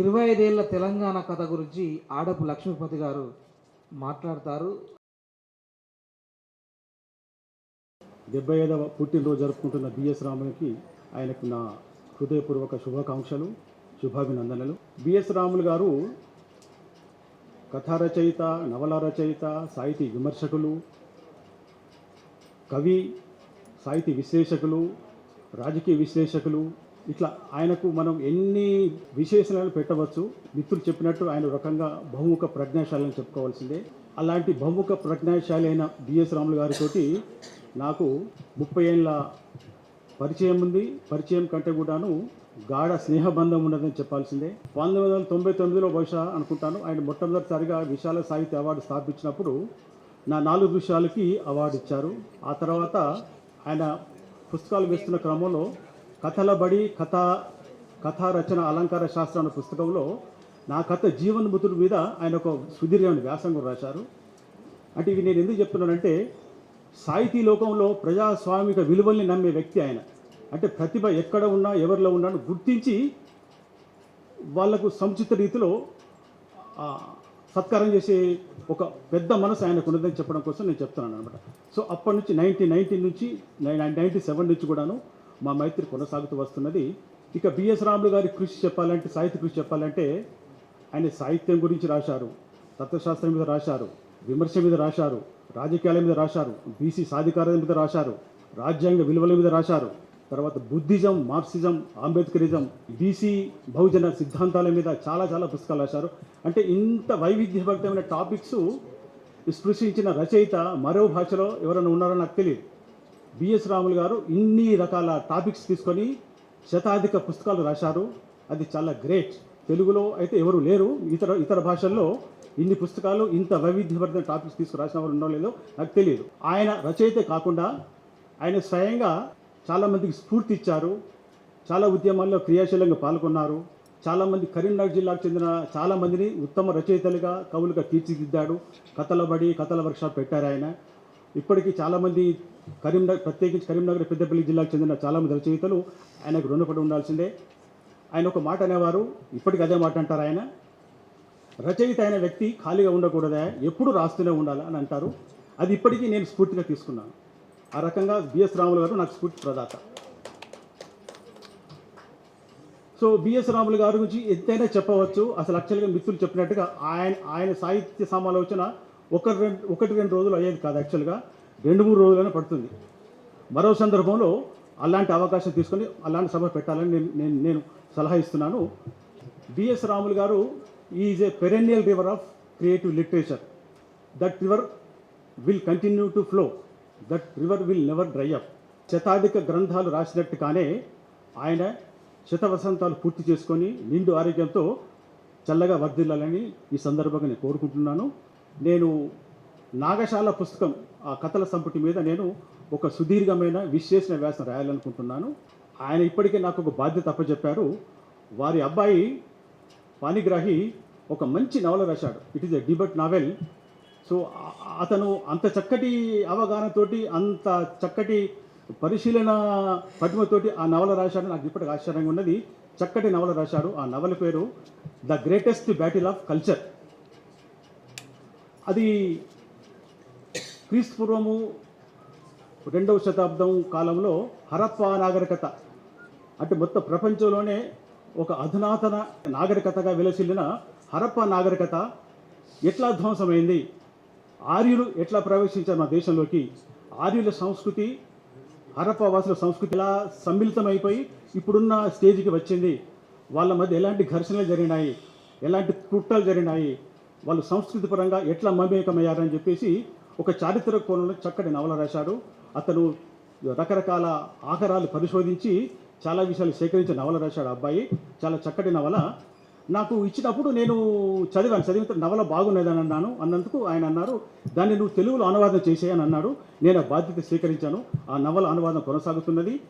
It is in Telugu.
ఇరవై ఐదేళ్ళ తెలంగాణ కథ గురించి ఆడపు లక్ష్మీపతి గారు మాట్లాడతారు. డెబ్బై ఐదవ పుట్టినరోజు జరుపుకుంటున్న బిఎస్ రాములకి ఆయనకు నా హృదయపూర్వక శుభాకాంక్షలు శుభాభినందనలు. బిఎస్ రాములు గారు కథా రచయిత నవల రచయిత సాహితీ విమర్శకులు కవి సాహితీ విశ్లేషకులు రాజకీయ విశ్లేషకులు ఇట్లా ఆయనకు మనం ఎన్ని విశేషణాలు పెట్టవచ్చు? మిత్రులు చెప్పినట్టు ఆయన రకంగా బహుముఖ ప్రజ్ఞాశాలని చెప్పుకోవాల్సిందే. అలాంటి బహుముఖ ప్రజ్ఞాశాలి అయిన బిఎస్ రాములు గారితోటి నాకు ముప్పై ఏళ్ళ పరిచయం ఉంది. పరిచయం కంటే కూడాను గాఢ స్నేహబంధం ఉన్నదని చెప్పాల్సిందే. పంతొమ్మిది వందల తొంభై తొమ్మిదిలో బహుశా అనుకుంటాను ఆయన మొట్టమొదటిసారిగా విశాల సాహిత్య అవార్డు స్థాపించినప్పుడు నా నాలుగు విషయాలకి అవార్డు ఇచ్చారు. ఆ తర్వాత ఆయన పుస్తకాలు వేస్తున్న క్రమంలో కథల బడి కథ కథా రచన అలంకార శాస్త్రం అనే పుస్తకంలో నా కథ జీవన్మృతుడి మీద ఆయన ఒక సుదీర్ఘమైన వ్యాసం కూడా రాశారు. అంటే ఇవి నేను ఎందుకు చెప్తున్నానంటే సాహితీ లోకంలో ప్రజాస్వామిక విలువల్ని నమ్మే వ్యక్తి ఆయన. అంటే ప్రతిభ ఎక్కడ ఉన్నా ఎవరిలో ఉన్నా గుర్తించి వాళ్ళకు సముచిత రీతిలో సత్కారం చేసే ఒక పెద్ద మనసు ఆయనకు ఉన్నదని చెప్పడం కోసం నేను చెప్తున్నాను అనమాట సో అప్పటి నుంచి నైన్టీన్ నైన్టీన్ నుంచి నైన్టీ సెవెన్ నుంచి కూడాను మా మైత్రి కొనసాగుతూ వస్తున్నది. ఇక బిఎస్ రాములు గారి కృషి చెప్పాలంటే సాహిత్య కృషి చెప్పాలంటే ఆయన సాహిత్యం గురించి రాశారు తత్వశాస్త్రం మీద రాశారు విమర్శ మీద రాశారు రాజకీయాల మీద రాశారు బీసీ సాధికారత మీద రాశారు రాజ్యాంగ విలువల మీద రాశారు. తర్వాత Buddhism Marxism Ambedkarism BC Bahujan సిద్ధాంతాల మీద చాలా చాలా పుస్తకాలు రాశారు. అంటే ఇంత వైవిధ్యభరితమైన టాపిక్స్ స్పృశించిన రచయిత మరో భాషలో ఎవరైనా ఉన్నారో నాకు తెలియదు. బిఎస్ రాములు గారు ఇన్ని రకాల టాపిక్స్ తీసుకొని శతాధిక పుస్తకాలు రాశారు. అది చాలా గ్రేట్. తెలుగులో అయితే ఎవరు లేరు. ఇతర ఇతర భాషల్లో ఇన్ని పుస్తకాలు ఇంత వైవిధ్యభరిత టాపిక్స్ తీసుకు రాసిన వారు ఉండో లేదో. నాకు తెలియదు. ఆయన రచయితే కాకుండా ఆయన స్వయంగా చాలామందికి స్ఫూర్తి ఇచ్చారు. చాలా ఉద్యమాల్లో క్రియాశీలంగా పాల్గొన్నారు. చాలామంది కరీంనగర్ జిల్లాకు చెందిన చాలామందిని ఉత్తమ రచయితలుగా కవులుగా తీర్చిదిద్దాడు. కథల బడి కథల వర్క్షాప్ పెట్టారు ఆయన. ఇప్పటికీ చాలామంది కరీంనగర్ ప్రత్యేకించి కరీంనగర్ పెద్దపల్లి జిల్లాకు చెందిన చాలామంది రచయితలు ఆయనకు రుణపడి ఉండాల్సిందే. ఆయన ఒక మాట అనేవారు ఇప్పటికీ అదే మాట అంటారు ఆయన. రచయిత అయిన వ్యక్తి ఖాళీగా ఉండకూడదా? ఎప్పుడు రాస్తూనే ఉండాలి అని అంటారు. అది ఇప్పటికీ నేను స్ఫూర్తిగా తీసుకున్నాను. ఆ రకంగా బిఎస్ రాములు గారు నాకు స్ఫూర్తి ప్రదాత. సో బిఎస్ రాములు గారి గురించి ఎంతైనా చెప్పవచ్చు. అసలు యాక్చువల్గా మిత్రులు చెప్పినట్టుగా ఆయన ఆయన సాహిత్య సమాలోచన ఒకటి రెండు ఒకటి రెండు రోజులు అయ్యేది కాదు యాక్చువల్గా రెండు మూడు రోజులైనా పడుతుంది. మరో సందర్భంలో అలాంటి అవకాశం తీసుకొని అలాంటి సభ పెట్టాలని నేను నేను నేను సలహా ఇస్తున్నాను. BS Ramulu garu is a perennial river of creative literature that river will continue to flow that river will never dry up శతాధిక గ్రంథాలు రాసినట్టు కానే ఆయన శత వసంతాలు పూర్తి చేసుకొని నిండు ఆరోగ్యంతో చల్లగా వర్ధిల్లాలని ఈ సందర్భంగా నేను కోరుకుంటున్నాను. నేను నాగశాల పుస్తకం ఆ కథల సంపుటి మీద నేను ఒక సుదీర్ఘమైన విశ్లేషణ వ్యాసం రాయాలనుకుంటున్నాను. ఆయన ఇప్పటికే నాకు ఒక బాధ్యత అప్పచెప్పారు వారి అబ్బాయి పానిగ్రాహి ఒక మంచి నవల రాశాడు it is a debut novel so అతను అంత చక్కటి అవగాహనతోటి అంత చక్కటి పరిశీలన పటిమతోటి ఆ నవల రాశాడు. నాకు ఇప్పటికి ఆశ్చర్యంగా ఉన్నది. చక్కటి నవల రాశాడు. ఆ నవల పేరు the greatest battle of culture. అది క్రీస్తు పూర్వము రెండవ శతాబ్దం కాలంలో హరప్పా నాగరికత అంటే మొత్తం ప్రపంచంలోనే ఒక అధునాతన నాగరికతగా విలసిల్లిన హరప్పా నాగరికత ఎట్లా ధ్వంసమైంది ఆర్యులు ఎట్లా ప్రవేశించారు మన దేశంలోకి ఆర్యుల సంస్కృతి హరప్పా వాసుల సంస్కృతి ఎలా సమ్మిళితమైపోయి ఇప్పుడున్న స్టేజ్కి వచ్చింది వాళ్ళ మధ్య ఎలాంటి ఘర్షణలు జరిగినాయి ఎలాంటి కుట్రలు జరిగినాయి వాళ్ళు సంస్కృతి పరంగా ఎట్లా మమేకమయ్యారని చెప్పేసి ఒక చారిత్రక కోణంలో చక్కటి నవల రాశాడు. అతను రకరకాల ఆకారాలు పరిశోధించి చాలా విషయాలు సేకరించి నవల రాశాడు అబ్బాయి. చాలా చక్కటి నవల. నాకు ఇచ్చినప్పుడు నేను చదివాను. చదివిన నవల బాగున్నదని అన్నాను. అన్నందుకు ఆయన అన్నారు దాన్ని నువ్వు తెలుగులో అనువాదం చేసేయని అన్నాడు. నేను ఆ బాధ్యత స్వీకరించాను. ఆ నవల అనువాదం కొనసాగుతున్నది.